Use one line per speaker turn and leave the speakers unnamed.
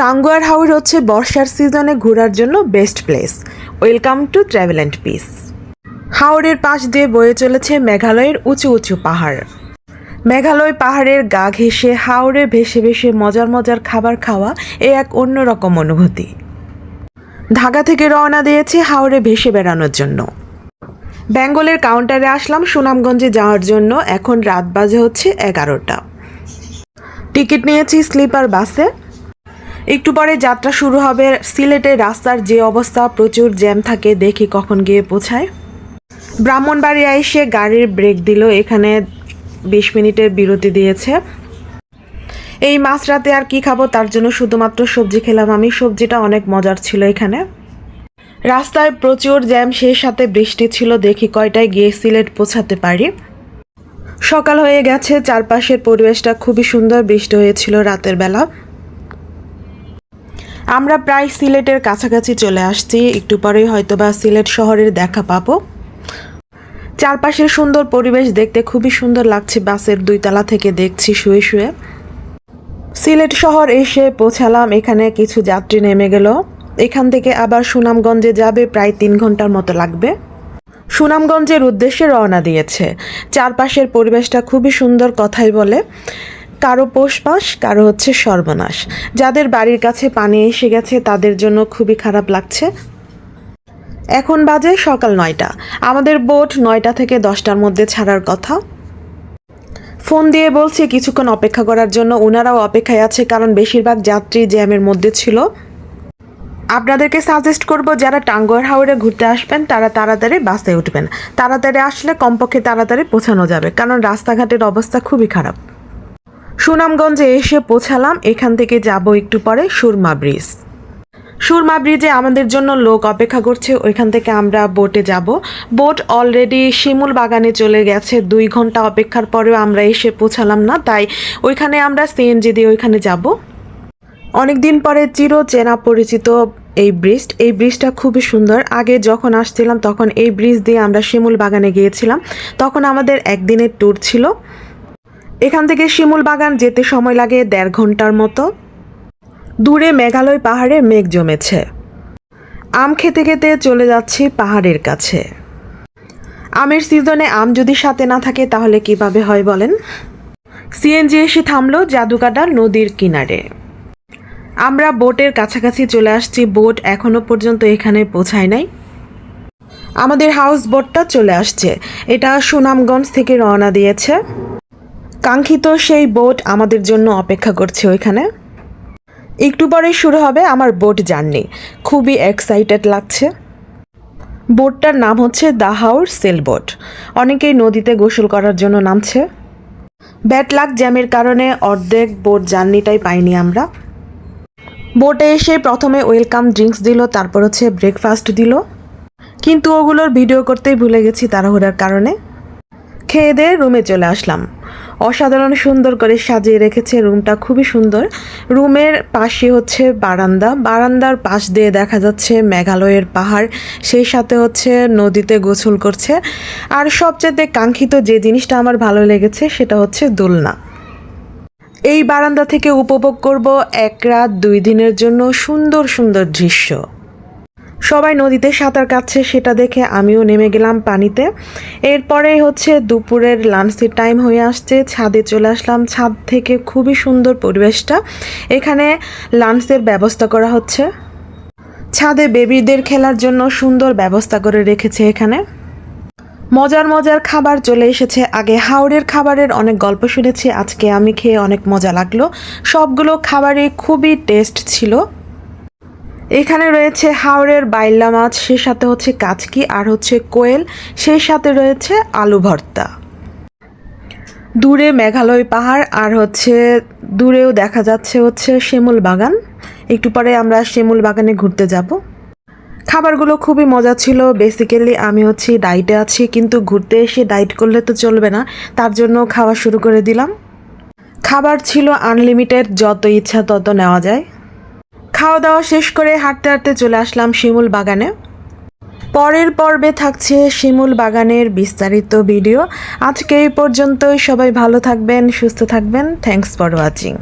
টাঙ্গুয়ার হাওর হচ্ছে বর্ষার সিজনে ঘোরার জন্য best place. Welcome to travel and peace. হাওরের পাশ দিয়ে বয়ে চলেছে মেঘালয়ের উঁচু উঁচু পাহাড়। মেঘালয় পাহাড়ের গা ঘেঁষে হাওড়ে ভেসে ভেসে মজার মজার খাবার খাওয়া এ এক অন্যরকম অনুভূতি। ঢাকা থেকে রওনা দিয়েছি হাওড়ে ভেসে বেড়ানোর জন্য। বেঙ্গলের কাউন্টারে আসলাম সুনামগঞ্জে যাওয়ার জন্য, এখন রাত বাজে হচ্ছে এগারোটা। টিকিট নিয়েছি স্লিপার বাসে। একটু পরে যাত্রা শুরু হবে। সিলেটে রাস্তার যে অবস্থা, প্রচুর জ্যাম থাকে, দেখি কখন গিয়ে পৌঁছায়। ব্রাহ্মণবাড়িয়া এসে গাড়ির ব্রেক দিল, এখানে বিশ মিনিটের বিরতি দিয়েছে। এই মাছ রাতে আর কি খাব, তার জন্য শুধুমাত্র সবজি খেলাম আমি। সবজিটা অনেক মজার ছিল এখানে। রাস্তায় প্রচুর জ্যাম, সেই সাথে বৃষ্টি ছিল, দেখি কয়টায় গিয়ে সিলেট পৌঁছাতে পারি। সকাল হয়ে গেছে, চারপাশের পরিবেশটা খুবই সুন্দর, বৃষ্টি হয়েছিল রাতের বেলা। আমরা প্রায় সিলেটের কাছাকাছি চলে আসছি। একটু পরেই হয়তোবা সিলেট শহরের দেখা পাবো। চারপাশের সুন্দর পরিবেশ দেখতে খুবই সুন্দর লাগছে। বাসের দুই তলা থেকে দেখছি শুয়ে শুয়ে। সিলেট শহর এসে পৌঁছালাম। এখানে কিছু যাত্রী নেমে গেল। এখান থেকে আবার সুনামগঞ্জে যাবে। প্রায় তিন ঘণ্টার মতো লাগবে। সুনামগঞ্জের উদ্দেশ্যে রওনা দিয়েছে। চারপাশের পরিবেশটা খুবই সুন্দর কথাই বলে। কারও পৌষ মাস, কারও হচ্ছে সর্বনাশ। যাদের বাড়ির কাছে পানি এসে গেছে, তাদের জন্য খুবই খারাপ লাগছে। এখন বাজে সকাল নয়টা। আমাদের বোট নয়টা থেকে দশটার মধ্যে ছাড়ার কথা। ফোন দিয়ে বলছি, কিছুক্ষণ অপেক্ষা করার জন্য। ওনারাও অপেক্ষায় আছে, কারণ বেশিরভাগ যাত্রী জ্যামের মধ্যে ছিল। আপনাদেরকে সাজেস্ট করব, যারা টাঙ্গুয়ার হাওড়ে ঘুরতে আসবেন, তারা তাড়াতাড়ি বাসে উঠবেন। তাড়াতাড়ি আসলে কমপক্ষে তাড়াতাড়ি পৌঁছানো যাবে, কারণ রাস্তাঘাটের অবস্থা খুবই খারাপ। সুনামগঞ্জে এসে পৌঁছালাম। এখান থেকে যাব একটু পরে সুরমা ব্রিজ। সুরমা ব্রিজে আমাদের জন্য লোক অপেক্ষা করছে। ওইখান থেকে আমরা বোটে যাব। বোট অলরেডি শিমুল বাগানে চলে গেছে। দুই ঘণ্টা অপেক্ষার পরেও আমরা এসে পৌঁছালাম না। তাই ওইখানে আমরা সিএনজি দিয়ে ওইখানে যাব। অনেক দিন পরে চির চেনা পরিচিত এই ব্রিজ এই ব্রিজটা খুবই সুন্দর। আগে যখন আসছিলাম তখন এই ব্রিজ দিয়ে আমরা শিমুল বাগানে গিয়েছিলাম। তখন আমাদের একদিনের ট্যুর ছিল। এখান থেকে শিমুল বাগান যেতে সময় লাগে দেড় ঘণ্টার মতো। দূরে মেঘালয় পাহাড়ে মেঘ জমেছে। আম খেতে খেতে চলে যাচ্ছি পাহাড়ের কাছে। আমের সিজনে আম যদি সাথে না থাকে তাহলে কীভাবে হয় বলেন? সিএনজি এসে থামলো জাদুকাটা নদীর কিনারে। আমরা বোটের কাছাকাছি চলে আসছি, বোট এখনও পর্যন্ত এখানে পৌঁছায় নাই। আমাদের হাউস বোটটা চলে আসছে। এটা সুনামগঞ্জ থেকে রওনা দিয়েছে। কাঙ্ক্ষিত সেই বোট আমাদের জন্য অপেক্ষা করছে ওইখানে। একটু পরেই শুরু হবে আমার বোট জার্নি খুবই এক্সাইটেড লাগছে। বোটটার নাম হচ্ছে দ্য হাউর সেল বোট অনেকেই নদীতে গোসল করার জন্য নামছে। ব্যাট লাক জ্যামের কারণে অর্ধেক বোট জার্নিটাই পাইনি আমরা। বোটে এসে প্রথমে ওয়েলকাম ড্রিঙ্কস দিল, তারপর হচ্ছে ব্রেকফাস্ট দিল। কিন্তু ওগুলোর ভিডিও করতেই ভুলে গেছি তাড়াহুড়ার কারণে। খেয়ে দিয়ে রুমে চলে আসলাম। অসাধারণ সুন্দর করে সাজিয়ে রেখেছে রুমটা, খুবই সুন্দর। রুমের পাশে হচ্ছে বারান্দা, বারান্দার পাশ দিয়ে দেখা যাচ্ছে মেঘালয়ের পাহাড়, সেই সাথে হচ্ছে নদীতে গোসল করছে। আর সবচেয়ে কাঙ্ক্ষিত যে জিনিসটা আমার ভালো লেগেছে সেটা হচ্ছে দোলনা। এই বারান্দা থেকে উপভোগ করব এক রাত, দুই দিনের জন্য সুন্দর সুন্দর দৃশ্য। সবাই নদীতে সাঁতার কাটছে, সেটা দেখে আমিও নেমে গেলাম পানিতে। এরপরে হচ্ছে দুপুরের লাঞ্চের টাইম হয়ে আসছে, ছাদে চলে আসলাম। ছাদ থেকে খুবই সুন্দর পরিবেশটা। এখানে লাঞ্চের ব্যবস্থা করা হচ্ছে। ছাদে বেবিদের খেলার জন্য সুন্দর ব্যবস্থা করে রেখেছে এখানে। মজার মজার খাবার চলে এসেছে। আগে হাওড়ের খাবারের অনেক গল্প শুনেছি, আজকে আমি খেয়ে অনেক মজা লাগল। সবগুলো খাবারই খুবই টেস্ট ছিল। এখানে রয়েছে হাওড়ের বাইল্লা মাছ সেই সাথে হচ্ছে কাচকি আর হচ্ছে কোয়েল সেই সাথে রয়েছে আলু ভর্তা। দূরে মেঘালয় পাহাড় আর হচ্ছে দূরেও দেখা যাচ্ছে হচ্ছে শিমুল বাগান। একটু পরে আমরা শিমুল বাগানে ঘুরতে যাব। খাবারগুলো খুবই মজা ছিল বেসিক্যালি আমি হচ্ছে ডাইটে আছি, কিন্তু ঘুরতে এসে ডাইট করলে তো চলবে না, তার জন্য খাওয়া শুরু করে দিলাম। খাবার ছিল আনলিমিটেড যত ইচ্ছা তত নেওয়া যায়। খাওয়া দাওয়া শেষ করে হাঁটতে হাঁটতে চলে আসলাম শিমুল বাগানে। পরের পর্বে থাকছে শিমুল বাগানের বিস্তারিত ভিডিও। আজকে এই পর্যন্তই। সবাই ভালো থাকবেন, সুস্থ থাকবেন। Thanks for watching